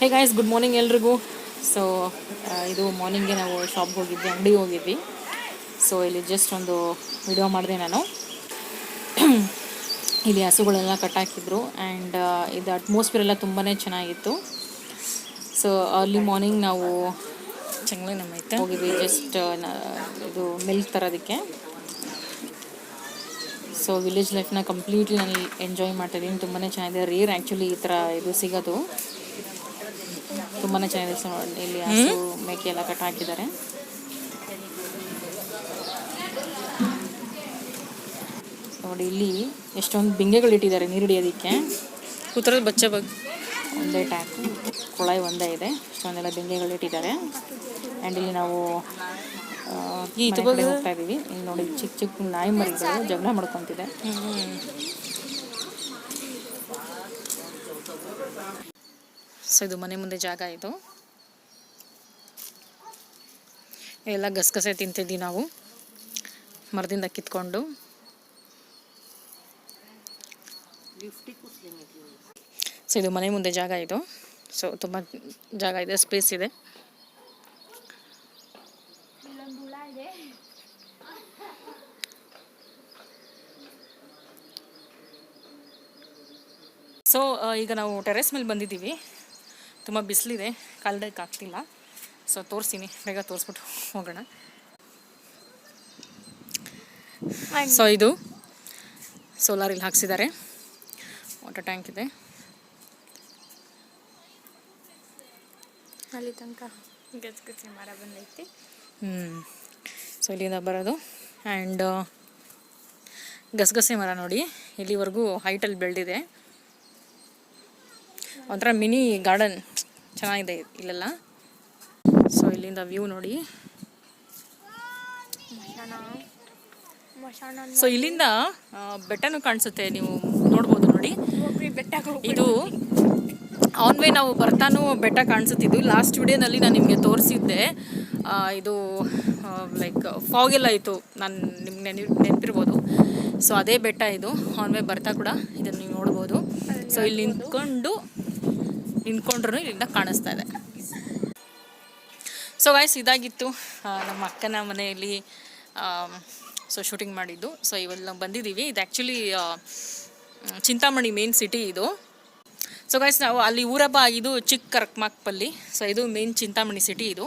ಹೇ guys good morning ಎಲ್ರಿಗೂ. So ಇದು ಮಾರ್ನಿಂಗ್ಗೆ ನಾವು ಶಾಪ್ಗೆ ಹೋಗಿದ್ವಿ ಅಂಗಡಿಗೆ ಹೋಗಿದ್ವಿ. ಸೊ ಇಲ್ಲಿ ಜಸ್ಟ್ ಒಂದು ವಿಡಿಯೋ ಮಾಡಿದೆ ನಾನು. ಇಲ್ಲಿ ಹಸುಗಳೆಲ್ಲ ಕಟ್ಟಾಕಿದ್ರು ಆ್ಯಂಡ್ ಇದು ಅಟ್ಮಾಸ್ಫಿಯರ್ ಎಲ್ಲ ತುಂಬಾ ಚೆನ್ನಾಗಿತ್ತು. ಸೊ ಅರ್ಲಿ ಮಾರ್ನಿಂಗ್ ನಾವು ಚೆನ್ನಾಗಿ ನಮ್ಮ ಐತೆ. ಹೋಗಿದ್ವಿ ಜಸ್ಟ್ ಇದು ಮಿಲ್ಕ್ ತರೋದಕ್ಕೆ. ಸೊ ವಿಲೇಜ್ ಲೈಫ್ನ ಕಂಪ್ಲೀಟ್ಲಿ ನಾನು ಎಂಜಾಯ್ ಮಾಡ್ತಾಯಿದ್ದೀನಿ ತುಂಬಾ ಚೆನ್ನಾಗಿದೆ. ರೇರ್ ಆ್ಯಕ್ಚುಲಿ ಈ ಥರ ಇದು ಸಿಗೋದು. ತುಂಬಾ ಚೆನ್ನಾಗಿದೆ ನೋಡಿ ಇಲ್ಲಿ ಹಸು ಮೇಕೆ ಎಲ್ಲ ಕಟ್ ಹಾಕಿದ್ದಾರೆ. ನೋಡಿ ಇಲ್ಲಿ ಎಷ್ಟೊಂದು ಬಿಂಗೆಗಳು ಇಟ್ಟಿದ್ದಾರೆ ನೀರು ಹಿಡಿಯೋದಕ್ಕೆ. ಕೂತ್ರದ ಬಚ್ಚ ಬಗ್ ಒಂದೇ ಟ್ಯಾಂಕ್ ಕೊಳಾಯಿ ಒಂದೇ ಇದೆ ಇಷ್ಟೊಂದೆಲ್ಲ ಬಿಂಗೆಗಳು ಇಟ್ಟಿದ್ದಾರೆ. ಆ್ಯಂಡ್ ಇಲ್ಲಿ ನಾವು ಹೋಗ್ತಾ ಇದ್ದೀವಿ. ಇಲ್ಲಿ ನೋಡಿ ಚಿಕ್ಕ ಚಿಕ್ಕ ನಾಯಿ ಮರಿಗಳು ಜಗಳ ಮಾಡ್ಕೊಂತಿದೆ. ಸೊ ಇದು ಮನೆ ಮುಂದೆ ಜಾಗ ಇದು. ಎಲ್ಲ ಗಸಗಸೆ ತಿಂತಿದ್ವಿ ನಾವು. ಮರದಿಂದ ಕಿತ್ಕೊಂಡು. ಸೊ ಇದು ಮನೆ ಮುಂದೆ ಜಾಗ ಇದು. ಸೊ ತುಂಬ ಜಾಗ ಇದೆ ಸ್ಪೇಸ್ ಇದೆ. ಸೊ ಈಗ ನಾವು ಟೆರೆಸ್ ಮೇಲೆ ಬಂದಿದ್ದೀವಿ. ತುಂಬ ಬಿಸಿಲಿದೆ ಕಾಲದಕ್ಕೆ ಆಗ್ತಿಲ್ಲ. ಸೊ ತೋರಿಸ್ತೀನಿ. ಬೇಗ ತೋರಿಸ್ಬಿಟ್ಟು ಹೋಗೋಣ. ಸೊ ಇದು ಸೋಲಾರ್ ಇಲ್ಲಿ ಹಾಕ್ಸಿದ್ದಾರೆ. ವಾಟರ್ ಟ್ಯಾಂಕ್ ಇದೆ. ಅಲ್ಲಿ ತನಕ ಗಸಗಸೆ ಮರ ಬಂದೈತಿ. ಹ್ಞೂ ಸೊ ಇಲ್ಲಿಂದ ಬರೋದು. ಆ್ಯಂಡ್ ಗಸಗಸೆ ಮರ ನೋಡಿ. ಇಲ್ಲಿವರೆಗೂ ಹೈಟಲ್ಲಿ ಬೆಳೆದಿದೆ. ಒಂಥರ ಮಿನಿ ಗಾರ್ಡನ್ ಚೆನ್ನಾಗಿದೆ ಇಲ್ಲೆಲ್ಲ. ಸೊ ಇಲ್ಲಿಂದ ವ್ಯೂ ನೋಡಿ. ಸೊ ಇಲ್ಲಿಂದ ಬೆಟ್ಟನು ಕಾಣಿಸುತ್ತೆ. ನೀವು ನೋಡ್ಬೋದು ನೋಡಿ. ಬೆಟ್ಟ ಇದು ಆನ್ ವೇ ನಾವು ಬರ್ತಾನೂ ಬೆಟ್ಟ ಕಾಣಿಸುತ್ತಿದ್ದು. ಲಾಸ್ಟ್ ವಿಡಿಯೋನಲ್ಲಿ ನಾನು ನಿಮಗೆ ತೋರಿಸಿದ್ದೆ. ಇದು ಲೈಕ್ ಫಾಗ್ ಎಲ್ಲ ಇತ್ತು ನಾನು ನಿಮ್ಗೆ ನೆನೆ, ನೆನಪಿರ್ಬೋದು. ಸೊ ಅದೇ ಬೆಟ್ಟ ಇದು. ಆನ್ ವೇ ಬರ್ತಾ ಕೂಡ ಇದನ್ನು ನೀವು ನೋಡ್ಬೋದು. ಸೊ ಇಲ್ಲಿ ನಿಂತ್ಕೊಂಡು ನಿಂತ್ಕೊಂಡ್ರು ಇಲ್ಲಿಂದ ಕಾಣಿಸ್ತಾ ಇದೆ. ಸೊ ಗಾಯ್ಸ್ ಇದಾಗಿತ್ತು ನಮ್ಮ ಅಕ್ಕನ ಮನೆಯಲ್ಲಿ ಸೊ ಶೂಟಿಂಗ್ ಮಾಡಿದ್ದು. ಸೊ ನಾವು ಬಂದಿದ್ದೀವಿ. ಇದು ಆ್ಯಕ್ಚುಲಿ ಚಿಂತಾಮಣಿ ಮೇನ್ ಸಿಟಿ ಇದು. ಸೊ ಗಾಯ್ಸ್ ನಾವು ಅಲ್ಲಿ ಊರಬ್ಬ ಆಗಿದ್ದು ಚಿಕ್ಕ ಕರ್ಕಮಾಕ್ಪಲ್ಲಿ. ಸೊ ಇದು ಮೇನ್ ಚಿಂತಾಮಣಿ ಸಿಟಿ ಇದು.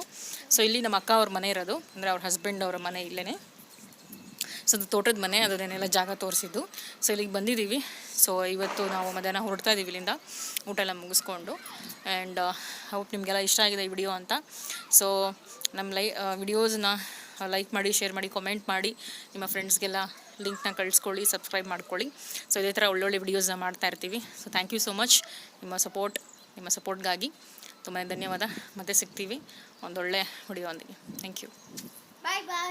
ಸೊ ಇಲ್ಲಿ ನಮ್ಮ ಅಕ್ಕ ಅವ್ರ ಮನೆ ಇರೋದು. ಅಂದರೆ ಅವ್ರ ಹಸ್ಬೆಂಡ್ ಅವರ ಮನೆ ಇಲ್ಲೇ ಸೊ ಅದು ತೋಟದ ಮನೆ ಅದನ್ನೆಲ್ಲ ಜಾಗ ತೋರಿಸಿದ್ದು. ಸೊ ಇಲ್ಲಿಗೆ ಬಂದಿದ್ದೀವಿ. ಸೊ ಇವತ್ತು ನಾವು ಮಧ್ಯಾಹ್ನ ಹೊರಡ್ತಾ ಇದ್ದೀವಿ ಇಲ್ಲಿಂದ. ಊಟ ಎಲ್ಲ ಮುಗಿಸ್ಕೊಂಡು. ಆ್ಯಂಡ್ ಹೋಪ್ ನಿಮಗೆಲ್ಲ ಇಷ್ಟ ಆಗಿದೆ ಈ ವಿಡಿಯೋ ಅಂತ. ಸೊ ನಮ್ಮ ಲೈ ವಿಡಿಯೋಸ್ನ ಲೈಕ್ ಮಾಡಿ ಶೇರ್ ಮಾಡಿ ಕಮೆಂಟ್ ಮಾಡಿ. ನಿಮ್ಮ ಫ್ರೆಂಡ್ಸ್ಗೆಲ್ಲ ಲಿಂಕ್ನ ಕಳಿಸ್ಕೊಳ್ಳಿ ಸಬ್ಸ್ಕ್ರೈಬ್ ಮಾಡ್ಕೊಳ್ಳಿ. ಸೊ ಇದೇ ಥರ ಒಳ್ಳೊಳ್ಳೆ ವಿಡಿಯೋಸ್ನ ಮಾಡ್ತಾ ಇರ್ತೀವಿ. So thank you so much ನಿಮ್ಮ ಸಪೋರ್ಟ್ ನಿಮ್ಮ ಸಪೋರ್ಟ್ಗಾಗಿ ತುಂಬಾ ಧನ್ಯವಾದ. ಮತ್ತೆ ಸಿಗ್ತೀವಿ. ಒಂದೊಳ್ಳೆ ವಿಡಿಯೋ ಒಂದಿಗೆ. Thank you bye bye